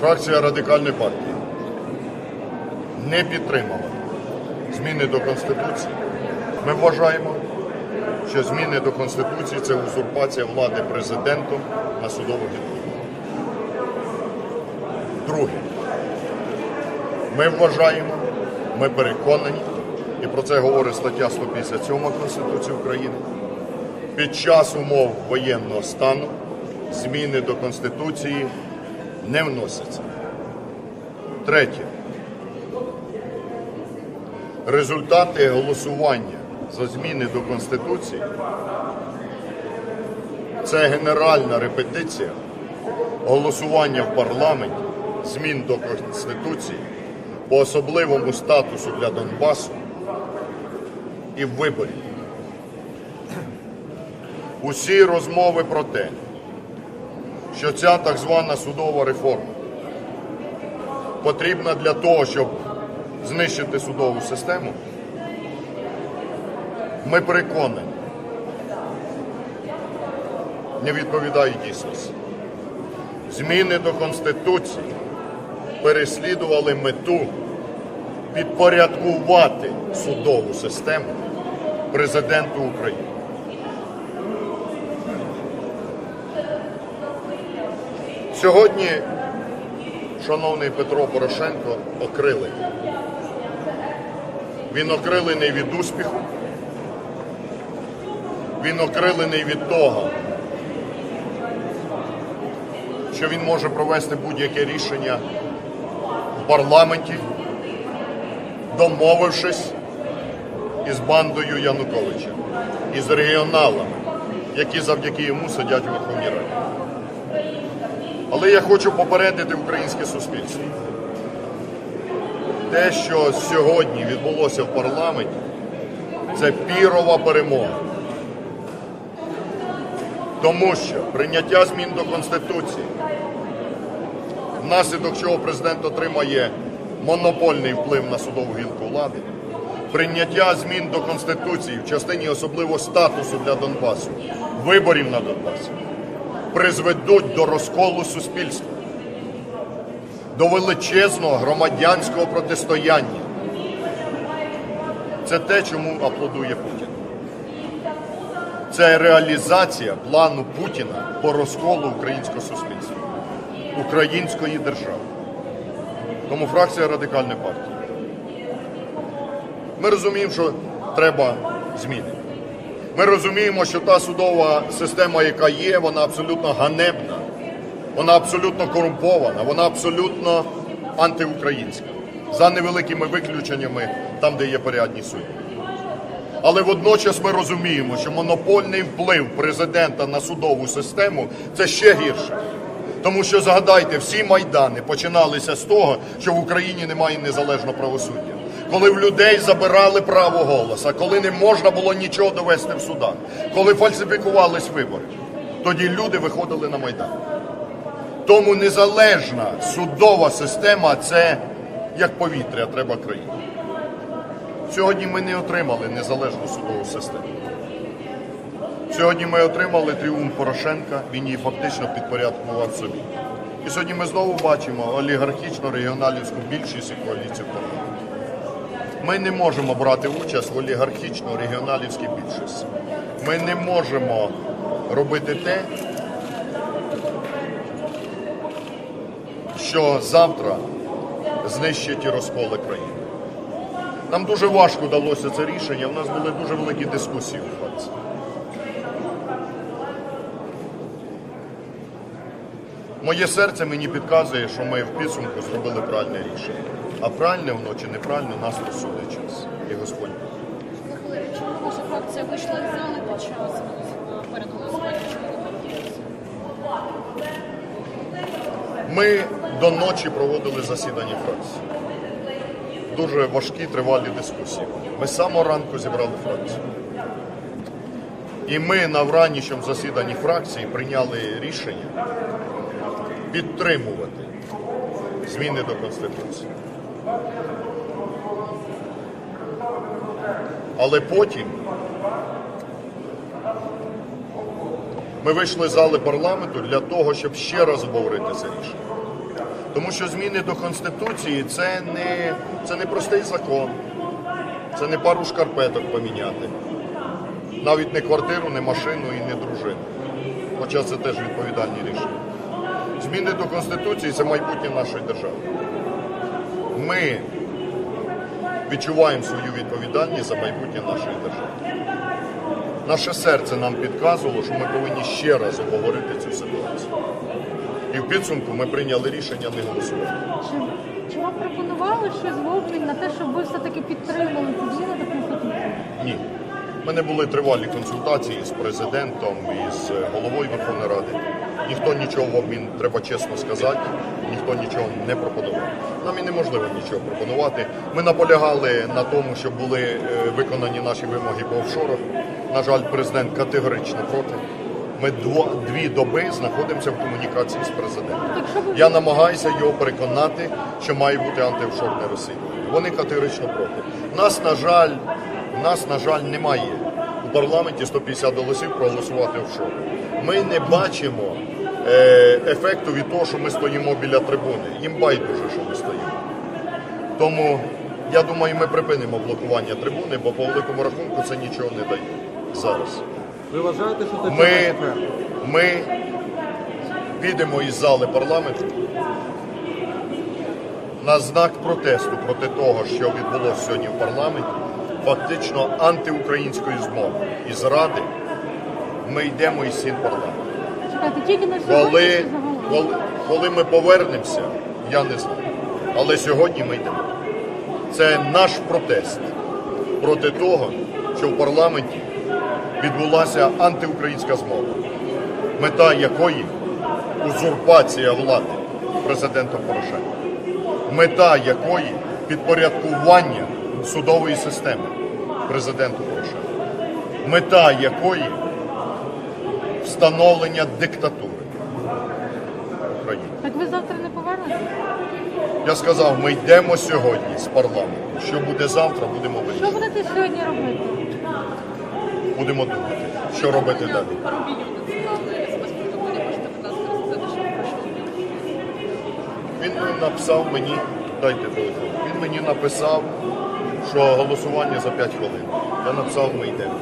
Фракція радикальної партії не підтримала зміни до Конституції. Ми вважаємо, що зміни до Конституції це узурпація влади президентом на судову гілку. Друге, ми вважаємо, ми переконані, і про це говорить стаття 157 Конституції України. Під час умов воєнного стану зміни до Конституції не вносяться. Третє. Результати голосування за зміни до Конституції це генеральна репетиція голосування в парламенті змін до Конституції по особливому статусу для Донбасу і виборів. Усі розмови про те, що ця так звана судова реформа потрібна для того, щоб знищити судову систему, ми переконані, не відповідають дійсності. Зміни до Конституції переслідували мету підпорядкувати судову систему президенту України. Сьогодні шановний Петро Порошенко окрилений. Він окрилений від успіху, він окрилений від того, що він може провести будь-яке рішення в парламенті, домовившись із бандою Януковича, із регіоналами, які завдяки йому сидять у Верховній Раді. Але я хочу попередити українське суспільство. Те, що сьогодні відбулося в парламенті, це пірова перемога. Тому що прийняття змін до Конституції, внаслідок чого президент отримає монопольний вплив на судову гілку влади, прийняття змін до Конституції в частині особливо статусу для Донбасу, виборів на Донбасі, призведуть до розколу суспільства, до величезного громадянського протистояння. Це те, чому аплодує Путін. Це реалізація плану Путіна по розколу українського суспільства, української держави. Тому фракція радикальної партії. Ми розуміємо, що треба зміни. Ми розуміємо, що та судова система, яка є, вона абсолютно ганебна, вона абсолютно корумпована, вона абсолютно антиукраїнська. За невеликими виключеннями, там, де є порядні судді. Але водночас ми розуміємо, що монопольний вплив президента на судову систему це ще гірше. Тому що згадайте, всі майдани починалися з того, що в Україні немає незалежного правосуддя. Коли в людей забирали право голоса, коли не можна було нічого довести в судах, коли фальсифікувались вибори, тоді люди виходили на майдан. Тому незалежна судова система це як повітря, треба країні. Сьогодні ми не отримали незалежну судову систему. Сьогодні ми отримали тріумф Порошенка, він її фактично підпорядкував собі. І сьогодні ми знову бачимо олігархічну регіоналівську більшість і коаліцію в парламенті. Ми не можемо брати участь в олігархічно регіоналівській більшості. Ми не можемо робити те, що завтра знищить і розколе країни. Нам дуже важко далося це рішення. У нас були дуже великі дискусії у фракції. Моє серце мені підказує, що ми в підсумку зробили правильне рішення. А правильне воно чи неправильне нас розсудить час. І Господь. Чому ваша фракція вийшла з зали під час е, перед голосуванням? Ми до ночі проводили засідання фракції. Дуже важкі тривалі дискусії. Ми з самого ранку зібрали фракцію. І ми на вранішньому засіданні фракції прийняли рішення підтримувати зміни до Конституції. Але потім ми вийшли з зали парламенту для того, щоб ще раз обговорити це рішення. Тому що зміни до Конституції це не, це не простий закон, це не пару шкарпеток поміняти. Навіть не квартиру, не машину і не дружину. Хоча це теж відповідальні рішення. Зміни до Конституції це майбутнє нашої держави. Ми відчуваємо свою відповідальність за майбутнє нашої держави. Наше серце нам підказувало, що ми повинні ще раз обговорити цю ситуацію. І в підсумку ми прийняли рішення не голосувати. Чи, чи вам пропонували щось в обмін на те, щоб ви все-таки підтримали ці зміни до Конституції? Ні. У мене були тривалі консультації з президентом і з головою Верховної Ради. Ніхто нічого в обмін, треба чесно сказати, ніхто нічого не пропонував. Нам і неможливо нічого пропонувати. Ми наполягали на тому, щоб були е, виконані наші вимоги по офшорах. На жаль, президент категорично проти. Ми дво, дві доби знаходимося в комунікації з президентом. Я намагаюся його переконати, що має бути антиофшорне розслідування. Вони категорично проти. Нас, на жаль, нас, на жаль, немає у парламенті 150 голосів проголосувати офшор. Ми не бачимо ефекту від того, що ми стоїмо біля трибуни. Їм байдуже, що ми стоїмо. Тому я думаю, ми припинимо блокування трибуни, бо по великому рахунку це нічого не дає зараз. Ви вважаєте, що це Ми, ми підемо із зали парламенту на знак протесту проти того, що відбулося сьогодні в парламенті, фактично антиукраїнської змови і зради, ми йдемо із стін парламенту. Чекайте, тільки на сьогодні Коли, чи загалом? коли, коли ми повернемося, я не знаю. Але сьогодні ми йдемо. Це наш протест проти того, що в парламенті відбулася антиукраїнська змова, мета якої узурпація влади президентом Порошенком, мета якої підпорядкування судової системи президенту Порошенку, мета якої встановлення диктатури в Україні. Так ви завтра не повернетеся? Я сказав, ми йдемо сьогодні з парламенту. Що буде завтра, будемо Що будете сьогодні робити? Будемо думати, що робити далі. Він написав мені, дайте телефон. Він мені написав, що голосування за 5 хвилин. Я написав, ми йдемо.